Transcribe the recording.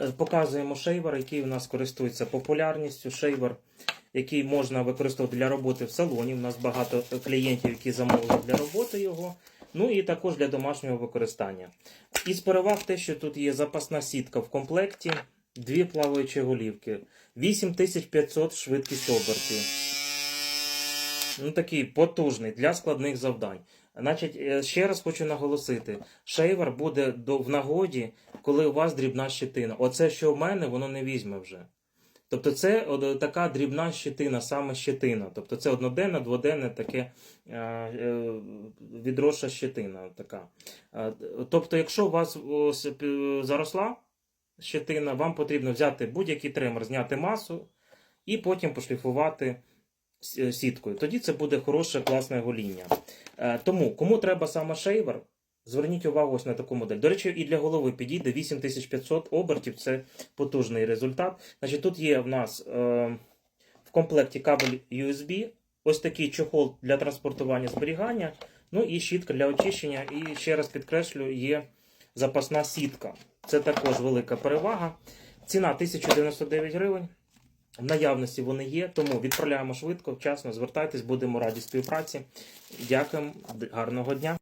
Е, Показуємо шейвер, який у нас користується популярністю. Шейвер, який можна використовувати для роботи в салоні. У нас багато клієнтів, які замовили для роботи його. Ну і також для домашнього використання. Із переваг те, що тут є запасна сітка в комплекті, дві плаваючі голівки, 8500 швидкість обертів. Ну, такий потужний для складних завдань. Значить, е, ще раз хочу наголосити: шейвер буде до, в нагоді, коли у вас дрібна щетина. Оце, що в мене, воно не візьме вже. Тобто це от, така дрібна щетина, саме щетина. Тобто це одноденне, дводенне таке е, е, відросша щетина. Така. Е, тобто, якщо у вас ось, е, заросла щетина, вам потрібно взяти будь-який тример, зняти масу і потім пошліфувати сіткою. Тоді це буде хороше, класне гоління. Е, Тому, кому треба саме шейвер, зверніть увагу ось на таку модель. До речі, і для голови підійде 8500 обертів, це потужний результат. Значить, тут є в нас е, в комплекті кабель USB, ось такий чохол для транспортування зберігання, ну і щітка для очищення. І ще раз підкреслю, є запасна сітка. Це також велика перевага. Ціна 1099 гривень. Наявності вони є, тому відправляємо швидко, вчасно, звертайтесь, будемо раді співпраці. Дякуємо, гарного дня.